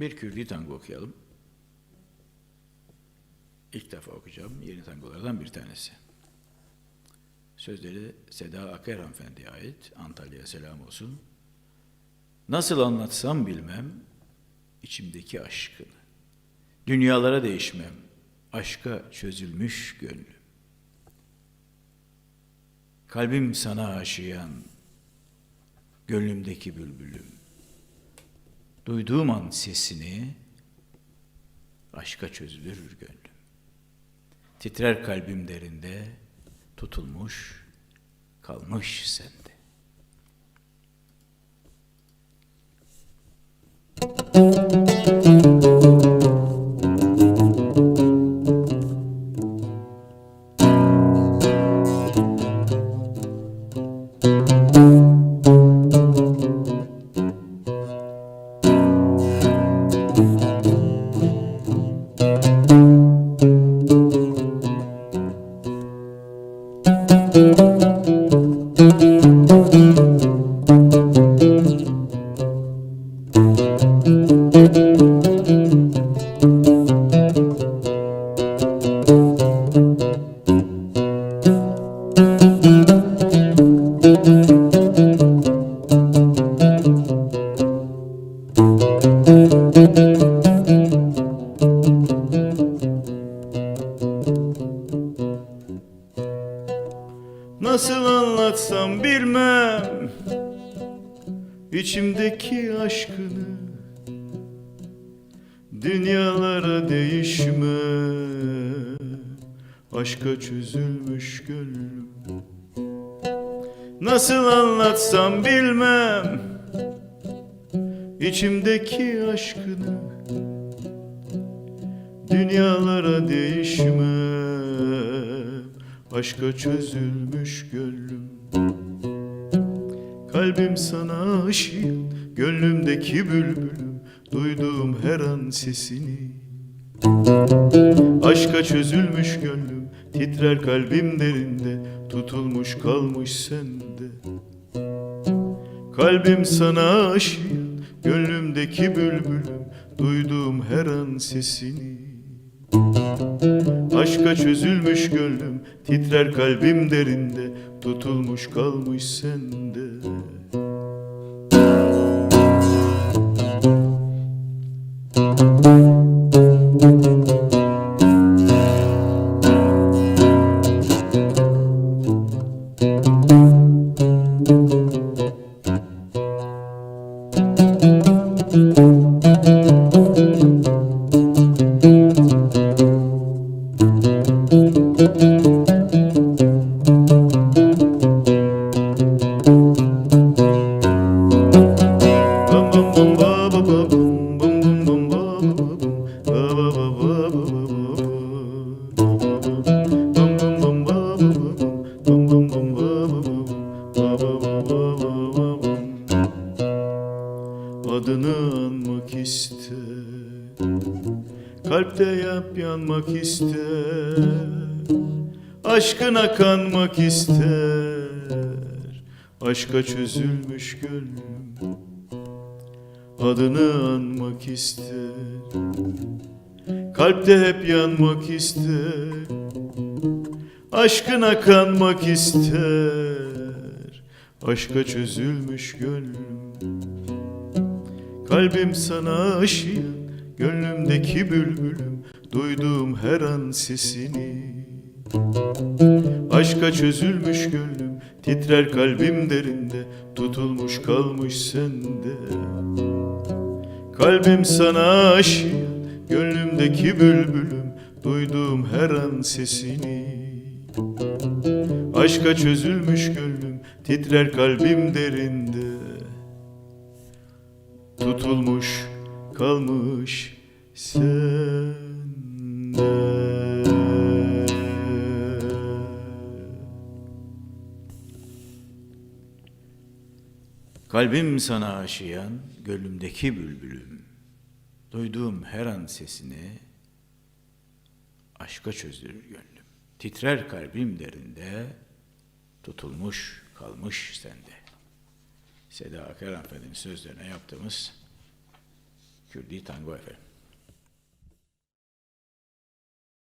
Bir Kürdi tango okuyalım. İlk defa okuyacağım yeni tangolardan bir tanesi. Sözleri Seda Aker hanımefendiye ait. Antalya'ya selam olsun. Nasıl anlatsam bilmem içimdeki aşkını. Dünyalara değişmem. Aşka çözülmüş gönlüm. Kalbim sana aşiyan, gönlümdeki bülbülüm. Duyduğum an sesini, aşka çözülür gönlüm. Titrer kalbim derinde, tutulmuş, kalmış sende. Nasıl anlatsam bilmem içimdeki aşkını Dünyalara değişme. Aşka çözülmüş gönlüm. Nasıl anlatsam bilmem. İçimdeki aşkını Dünyalara değişmem Aşka çözülmüş gönlüm Kalbim sana aşık Gönlümdeki bülbülüm Duyduğum her an sesini. Aşka çözülmüş gönlüm Titrer kalbim derinde Tutulmuş kalmış sende. Kalbim sana aşık Gönlümdeki bülbülüm Duyduğum her an sesini. Aşka çözülmüş gönlüm Titrer kalbim derinde Tutulmuş kalmış sende mm -hmm. Adını anmak ister Kalpte yap yanmak ister Aşkına kanmak ister Aşka çözülmüş gönlüm Adını anmak ister Kalpte hep yanmak ister Aşkına kanmak ister Aşka çözülmüş gönlüm Kalbim sana aşık Gönlümdeki bülbülüm Duyduğum her an sesini. Aşka çözülmüş gönlüm Titrer kalbim derinde Tutulmuş kalmış sende. Kalbim sana aşık Gönlümdeki bülbülüm Duyduğum her an sesini. Aşka çözülmüş gönlüm Titrer kalbim derinde Tutulmuş kalmış sende Kalbim sana aşiyan, gönlümdeki bülbülüm. Duyduğum her an sesini, aşka çözülür gönlüm. Titrer kalbim derinde, tutulmuş kalmış sende. Seda Aker hanımefendinin sözlerine yaptığımız Kürdi Tango efendim.